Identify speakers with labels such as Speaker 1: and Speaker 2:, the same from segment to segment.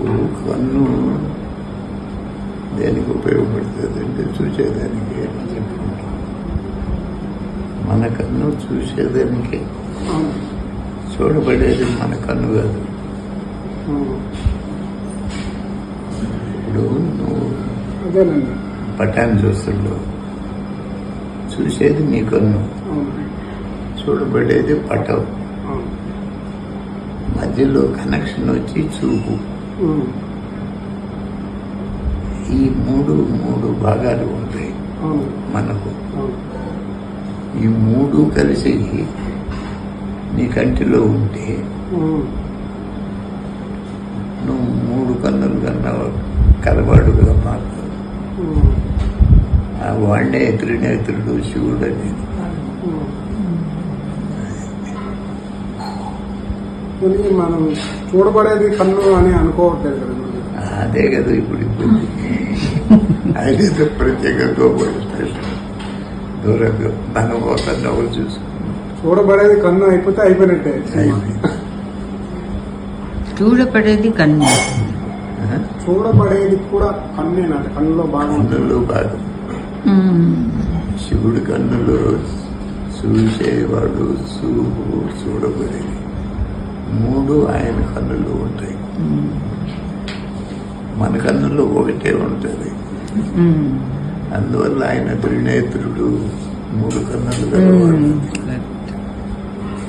Speaker 1: మనకు కన్ను. దేనికి ఉపయోగపడుతుంది అంటే చూసేదానికి. అని చెప్పుకుంటాం మన కన్ను చూసేదానికి. చూడబడేది మన కన్ను కాదు. ఇప్పుడు నువ్వు పటాన్ని చూస్తుండవు. చూసేది నీ కన్ను. చూడబడేది పటం. మధ్యలో కనెక్షన్ వచ్చి చూపు.
Speaker 2: ఉమ్.
Speaker 1: ఈ మూడు మూడు భాగాలు ఉంటాయి. మనకు. ఈ మూడు కలిసి నీ కంటిలో ఉంటే. నువ్వు మూడు కన్నులు కన్నా కలవాడుగా మారుతావు. వాడినే త్రినేత్రుడు శివుడు అనేది
Speaker 2: మనం చూడబడేది కన్ను అని అనుకోవట్లేదు కదా.
Speaker 1: అదే కదా ఇప్పుడు ఇప్పుడు ఏదో ప్రత్యేకంగా దూరంగా మనం ఒక నవ్వు చూసుకున్నాం
Speaker 2: చూడబడేది కన్ను అయిపోతే అయిపోయినట్టే.
Speaker 3: చూడపడేది కన్ను?
Speaker 2: చూడబడేది కూడా కన్నేనంట కన్నులో భాగం ఉంటుంది.
Speaker 1: కన్నులు బాగా
Speaker 3: మ్మ్.
Speaker 1: శివుడి కన్నులో చూసేవాడు చూపు చూడబడేది మూడు ఆయన కన్నులు ఉంటాయి. మన కన్నులో ఒకటే ఉంటుంది. అందువల్ల ఆయన త్రినేత్రుడు మూడు కన్నులు.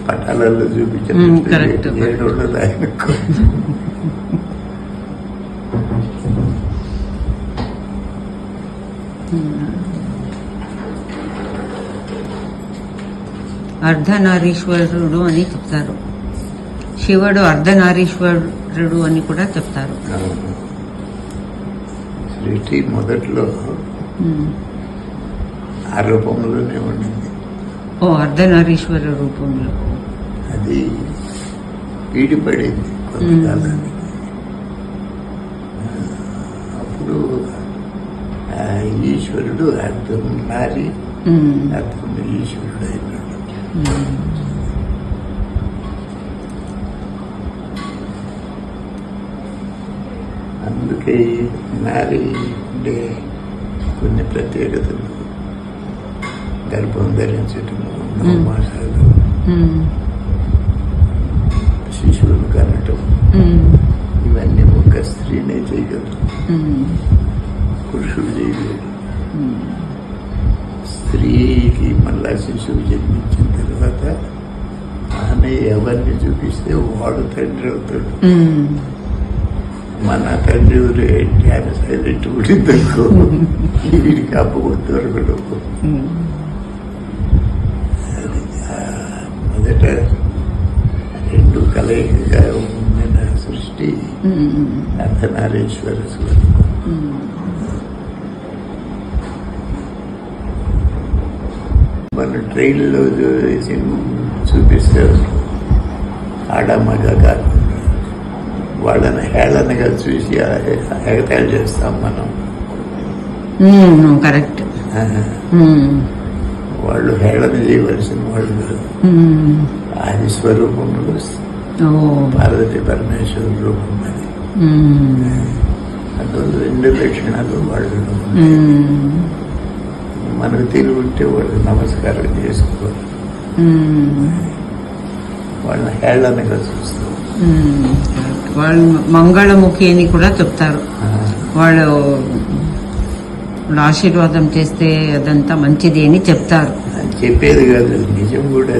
Speaker 1: పటాలలో
Speaker 3: మ్మ్,
Speaker 1: చూపించిన
Speaker 3: కరెక్ట్.
Speaker 1: ఏడోళ్ళది ఆయనకు
Speaker 3: అర్ధనారీశ్వరుడు అని చెప్తారు శివుడు అర్ధనారీశ్వరుడు అని కూడా చెప్తారు.
Speaker 1: సృష్టి మొదట్లో. ఆ రూపంలోనే ఉండింది.
Speaker 3: ఓ అర్ధనారీశ్వర రూపంలో.
Speaker 1: అది పీడిపడింది కొంతకాలానికి. అప్పుడు ఈశ్వరుడు అర్థం నారి. అర్థం ఈశ్వరుడు అయినాడు అందుకే నారి ఉండే కొన్ని ప్రత్యేకతలు గర్భం ధరించటము నవమాసాలు. శిశువులు కనటం. ఇవన్నీ ఒక స్త్రీనే చేయగలరు. పురుషుడు చేయలేడు
Speaker 3: మ్మ్.
Speaker 1: స్త్రీకి మళ్ళా శిశువు జన్మించిన తర్వాత ఆమె ఎవరిని చూపిస్తే వాడు తండ్రి అవుతాడు. మన తండ్రి ఊరు ఏంటి ఆయన సైలెంట్ ఉండిందనుకో వీడికి అప్పగొద్దు దొరకడు మొదట రెండు కలయికగా ఉన్న సృష్టి
Speaker 3: మ్మ్.
Speaker 1: అర్ధనారీశ్వర స్వరూపం మన ట్రైన్లో చూసి చూపిస్తే ఆడమ్మగా కాకుండా వాళ్ళని హేళనగా చూసి ఎగతాళి చేస్తాం మనం.
Speaker 3: కరెక్ట్.
Speaker 1: వాళ్ళు హేళన చేయవలసిన వాళ్ళు. ఆది స్వరూపంలో
Speaker 3: ఓ
Speaker 1: పార్వతి పరమేశ్వర రూపం అది. అందువల్ల రెండు లక్షణాలు వాళ్ళు. మనకు తెలివి ఉంటే వాళ్ళు నమస్కారం చేసుకోవాలి. వాళ్ళని హేళనగా చూస్తాం.
Speaker 3: వాళ్ళు మంగళముఖి అని కూడా చెప్తారు. వాళ్ళు వాళ్ళు ఆశీర్వాదం చేస్తే అదంతా మంచిది అని చెప్తారు.
Speaker 1: చెప్పేది కాదు నిజం కూడా.